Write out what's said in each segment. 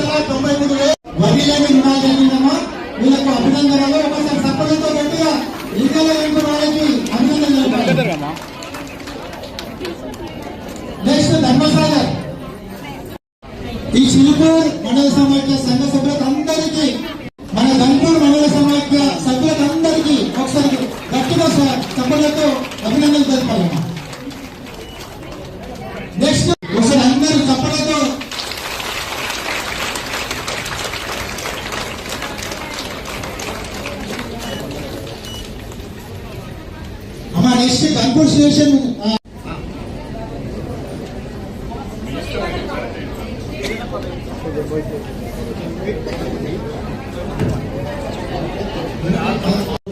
లక్షల తొంభై మూడు వేలు వడ్డీ లేని రుణాలు జరిగిందమ్మా వీళ్ళకు అభినందనలు. ఒకసారి సప్పలతో గట్టిగా ఇంకా ఇంకో వాళ్ళకి అభినందనలు నెక్స్ట్ ధర్మసాగర్. ఈ చిలుకూరు మండల సమాఖ్య సంఘ సభ్యులకు అందరికీ మన ధన్పూర్ మండల సమాఖ్య సభ్యులకు అందరికీ ఒకసారి గట్టిగా సభ్యులతో అభినందనలు తెలపాలమ్మా నెక్స్ట్ ఒకసారి అందరూ చప్పలతో అమ్మా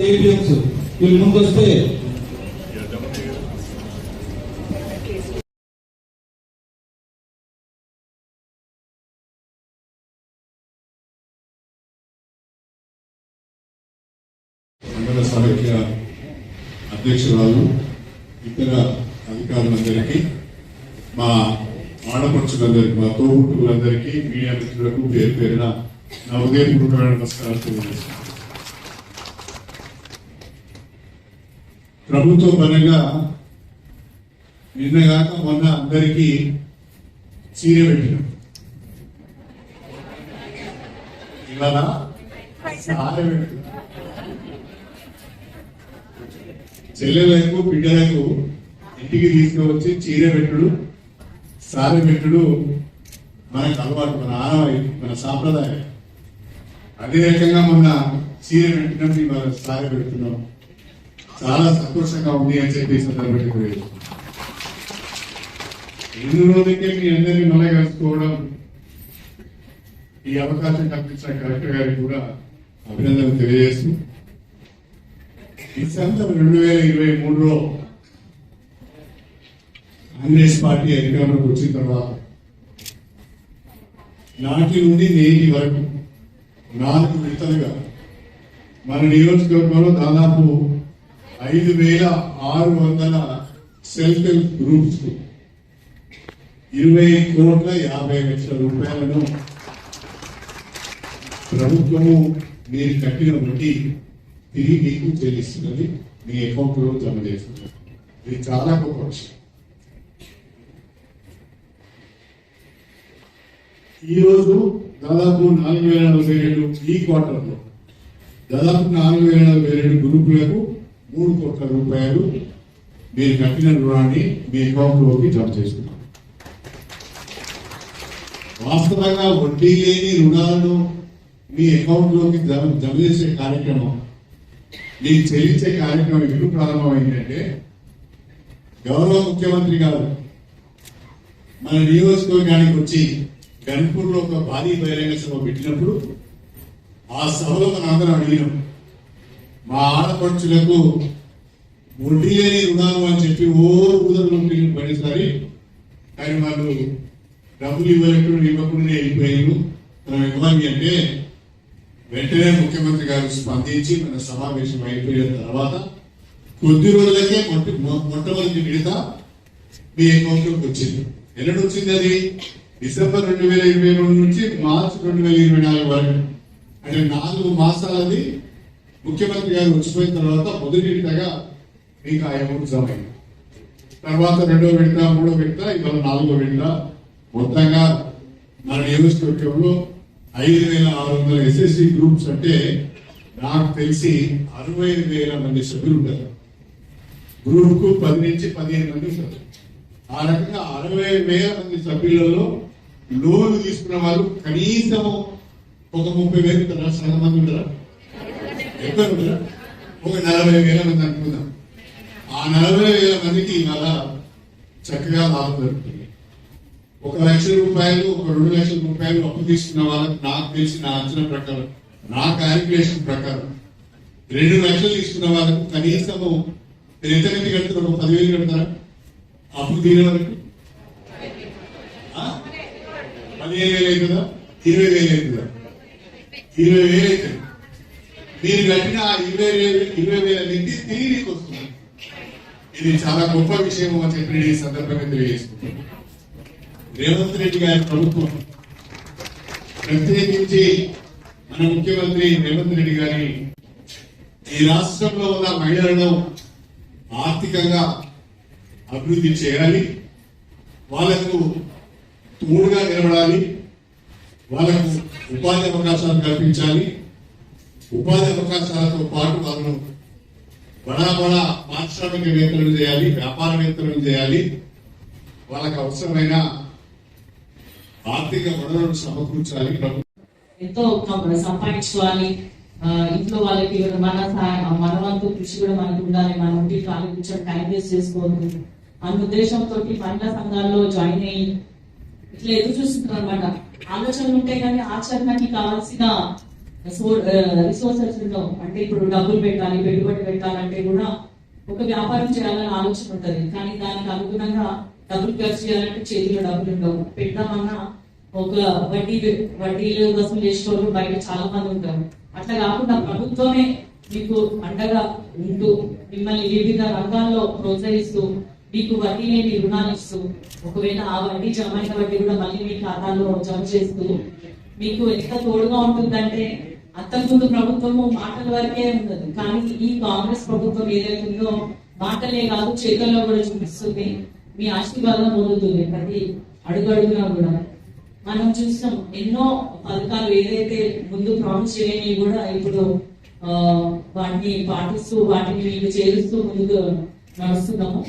ఏపీఎంస్ వీళ్ళు ముందు వస్తే మండల సమైక్య అధ్యక్షురాలు ఇతర అధికారులందరికీ మా ఆడపడుచులందరికీ మా తోబుట్టులందరికీ మీడియా మిత్రులకు పేరు పేరున నా ఉదయపూర్వకమైన నమస్కారాలు తెలియజేస్తున్నాను. ప్రభుత్వ పరంగా నిన్నగాక మొన్న అందరికీ చీర పెట్టినాం. ఇవాళ సారె పెట్టినాం. చెల్లెలకు బిడ్డలకు ఇంటికి తీసుకువచ్చి చీర పెట్టుడు సారి పెట్టుడు మనకు అలవాటు మన ఆనవాయి మన సాంప్రదాయం. అదే రకంగా మొన్న చీర పెట్టినప్పుడు ఇవాళ సారి పెడుతున్నాం. చాలా సంతోషంగా ఉంది అని చెప్పి ఈ సందర్భంగా ఎన్ని రోజులకే మీ అందరినీ మళ్ళీ కలుసుకోవడం ఈ అవకాశం కల్పించిన కలెక్టర్ గారికి కూడా అభినందనలు తెలియజేస్తూ డిసెంబర్ రెండు వేల ఇరవై మూడులో కాంగ్రెస్ పార్టీ అధికారంలోకి వచ్చిన తర్వాత నాటి నుండి నేటి వరకు నాలుగు విడతలుగా మన నియోజకవర్గంలో దాదాపు ఐదు వేల ఆరు వందల సెల్ఫ్ హెల్ప్ గ్రూప్స్. ఇరవై కోట్ల యాభై లక్షల రూపాయలను ప్రభుత్వము మీరు కట్టిన వడ్డీ తిరిగి మీకు చెల్లిస్తున్నది మీ అకౌంట్లో జమ చేస్తున్నది. ఇది చాలా గొప్ప విషయం. ఈరోజు దాదాపు నాలుగు వేల నలభై రెండు ఈ క్వార్టర్లో దాదాపు నాలుగు వేల నలభై రెండు గ్రూపులకు మూడు కోట్ల రూపాయలు మీరు కట్టిన రుణాన్ని మీ అకౌంట్లోకి జమ చేస్తున్నారు. వాస్తవంగా వడ్డీ లేని రుణాలను మీ అకౌంట్లోకి జమ జమ చేసే కార్యక్రమం నేను చెల్లించే కార్యక్రమం ఎందుకు ప్రారంభమైందంటే గౌరవ ముఖ్యమంత్రి గారు మన నియోజకవర్గానికి వచ్చి గన్పూర్ ఒక భారీ బహిరంగ సభ పెట్టినప్పుడు ఆ సభలో మనందరం అందరం అడిగినాం మా ఆడపడుచులకు వడ్డీ లేని రుణాలు అని చెప్పి ఓ ఊదలు పడేసారి కానీ వాళ్ళు డబ్బులు ఇవ్వలేకుండా ఇవ్వకుండా వెళ్ళిపోయారు. మనం ఇవ్వాలి అంటే వెంటనే ముఖ్యమంత్రి గారు స్పందించి మన సమావేశం అయిపోయిన తర్వాత కొద్ది రోజులకే మొట్ట మొట్టమొదటి మిగతా మీ అకౌంట్లోకి వచ్చింది. ఎన్నడు వచ్చింది అది? డిసెంబర్ రెండు వేల ఇరవై రెండు నుంచి మార్చ్ రెండు వేల ఇరవై నాలుగు వరకు. అంటే నాలుగు మాసాలది ముఖ్యమంత్రి గారు వచ్చిపోయిన తర్వాత మొదటి విడతగా మీకు ఆ అమౌంట్ జమ అయింది. తర్వాత రెండో విడత మూడో విడత ఇవాళ నాలుగో విడత. మొత్తంగా మన నియోజకవర్గంలో ఐదు వేల ఆరు వందల ఎస్ఎస్సి గ్రూప్స్ అంటే నాకు తెలిసి అరవై వేల మంది సభ్యులు ఉంటారు గ్రూప్కు పది నుంచి పదిహేను మంది ఉంటారు. ఆ రకంగా అరవై వేల మంది సభ్యులలో లోన్ తీసుకున్న వాళ్ళు కనీసం ఒక ముప్పై వేలు ఉంటారా? సగం మంది ఉంటారా? ఎక్కువ ఉంటారా? ఒక నలభై వేల మంది అనుకుందాం. ఆ నలభై వేల మందికి ఇవాళ చక్కగా లాభం జరుగుతుంది ఒక లక్ష రూపాయలు ఒక రెండు లక్షల రూపాయలు అప్పు తీసుకున్న వాళ్ళకి నాకు తెలిసి నా అంచనా ప్రకారం నా క్యాలిక్యులేషన్ ప్రకారం రెండు లక్షలు తీసుకున్న వాళ్ళకు కనీసం ఎంతమంది ఎంత కడతారు ఒక పదివేలు కడతారా? అప్పు తీరే వరకు పదిహేను వేలు అవుతుందా? ఇరవై వేలు అవుతుందా? ఇరవై వేలు అవుతుంది. మీరు కట్టిన ఆ ఇరవై వేలు ఇరవై వేల నుంచి తిరిగి వస్తుంది. ఇది చాలా గొప్ప విషయం అని చెప్పి ఈ సందర్భంగా తెలియజేసుకుంటున్నాను రేవంత్ రెడ్డి గారి ప్రభుత్వం ప్రత్యేకించి మన ముఖ్యమంత్రి రేవంత్ రెడ్డి గారి ఈ రాష్ట్రంలో ఉన్న మహిళలను ఆర్థికంగా అభివృద్ధి చేయాలి. వాళ్ళకు తోడుగా నిలబడాలి. వాళ్ళకు ఉపాధి అవకాశాలు కల్పించాలి. ఉపాధి అవకాశాలతో పాటు వాళ్ళను బడా బడా పారిశ్రామికవేత్తలను చేయాలి వ్యాపారవేత్తలను చేయాలి. వాళ్ళకు అవసరమైన ఆర్థిక వనరులను సమకూర్చాలి. ఎంతో సంపాదించుకోవాలి. ఇంట్లో వాళ్ళకి మన మన వంతు కృషి కూడా మనకు ఉండాలి. మన ఉండి కాలు కూర్చొని టైం వేస్ట్ చేసుకోవద్దు. అన్న ఉద్దేశంతో మహిళా సంఘాల్లో జాయిన్ అయ్యి ఇట్లా ఎదురు చూస్తున్నారు అనమాట ఆలోచనలు ఉంటాయి కానీ ఆచరణకి కావాల్సిన రిసోర్సెస్ ఉండవు. అంటే ఇప్పుడు డబ్బులు పెట్టాలి పెట్టుబడి పెట్టాలంటే కూడా ఒక వ్యాపారం చేయాలని ఆలోచన ఉంటుంది. కానీ దానికి అనుగుణంగా డబ్బులు ఖర్చు చేయాలంటే చేతిలో డబ్బులు ఉండవు. పెట్టామన్నా ఒక వడ్డీ వడ్డీలు కోసం చేసేవాళ్ళు బయట చాలా మంది ఉంటారు. అట్లా కాకుండా ప్రభుత్వమే మీకు అండగా ఉంటూ మిమ్మల్ని వివిధ రంగాల్లో ప్రోత్సహిస్తూ మీకు వడ్డీ లేని రుణాలు ఇస్తూ ఒకవేళ ఆ వడ్డీ జమ అయిన వడ్డీ కూడా మళ్ళీ మీ ఖాతాలో జమ చేస్తూ మీకు ఎంత తోడుగా ఉంటుందంటే అంతకుముందు ప్రభుత్వము మాటల వరకే ఉండదు కానీ ఈ కాంగ్రెస్ ప్రభుత్వం ఏదైతుందో మాటలే కాదు చేతుల్లో కూడా చూపిస్తుంది. మీ ఆశీర్వాదం పొందుతుంది ప్రతి అడుగు అడుగునా కూడా. మనం చూస్తాం ఎన్నో పథకాలు ఏదైతే ముందు ప్రామిస్ చేయని కూడా ఇప్పుడు వాటిని పాటిస్తూ వాటిని మీకు చేరుస్తూ ముందుకు నడుస్తున్నాము.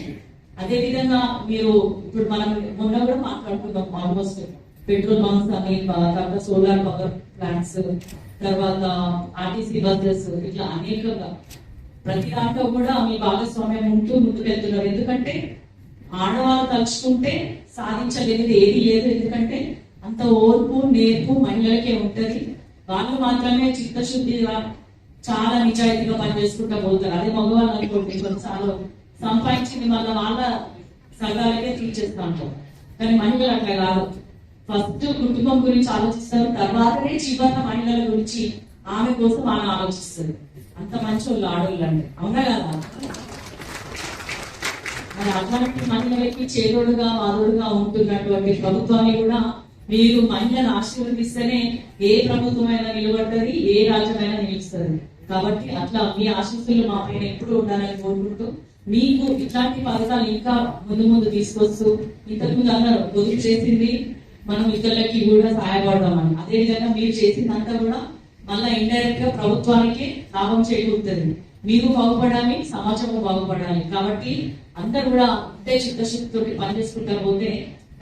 అదే విధంగా మీరు ఇప్పుడు మనం మొన్న కూడా మాట్లాడుకున్నాం ఆల్మోస్ట్ పెట్రోల్ బంక్స్ అని తర్వాత సోలార్ పవర్ ప్లాంట్స్ తర్వాత ఆర్టీసీ బస్సెస్ ఇట్లా అనేకంగా ప్రతి దాంట్లో కూడా మీ భాగస్వామ్యం ఉంటూ ముందుకు వెళ్తున్నారు ఎందుకంటే ఆడవాళ్ళు తలుచుకుంటే సాధించలేనిది ఏది లేదు. ఎందుకంటే అంత ఓర్పు నేర్పు మహిళలకే ఉంటుంది. వాళ్ళు మాత్రమే చిత్తశుద్ధిగా చాలా నిజాయితీగా పనిచేసుకుంటూ పోతారు. అదే మగవాళ్ళు అనుకోండి కొన్నిసార్లు సంపాదించింది మళ్ళీ వాళ్ళ సగాలకే తీర్చేస్తా ఉంటారు కానీ మహిళలు అట్లా కాదు. ఫస్ట్ కుటుంబం గురించి ఆలోచిస్తారు తర్వాతనే చివరిన మహిళల గురించి ఆమె కోసం ఆమె ఆలోచిస్తుంది. అంత మంచి వాళ్ళు ఆడవాళ్ళు అండి అవునా కదా? మరి అట్లాంటి మహిళలకి చేదోడుగా వాదోడుగా ఉంటున్నటువంటి ప్రభుత్వాన్ని కూడా మీరు మహిళను ఆశీర్వదిస్తేనే ఏ ప్రభుత్వమైనా నిలబడ్డది ఏ రాజ్యమైనా నిలుస్తుంది. కాబట్టి అట్లా మీ ఆశీస్సులు మా పైన ఎప్పుడు ఉండాలని కోరుకుంటూ మీకు ఇట్లాంటి పథకాలు ఇంకా ముందు ముందు తీసుకొస్తూ ఇంతకు ముందు అన్నారు పొదుపు చేసింది మనం ఇతరులకి కూడా సహాయపడదామని. అదే విధంగా మీరు చేసిందంతా కూడా మళ్ళీ ఇండైరెక్ట్గా ప్రభుత్వానికి లాభం చేకూరుతుంది. మీరు బాగుపడాలి సమాజము బాగుపడాలి. కాబట్టి అందరూ కూడా అంతే చిత్తశుద్ధితో పనిచేసుకుంటారు పోతే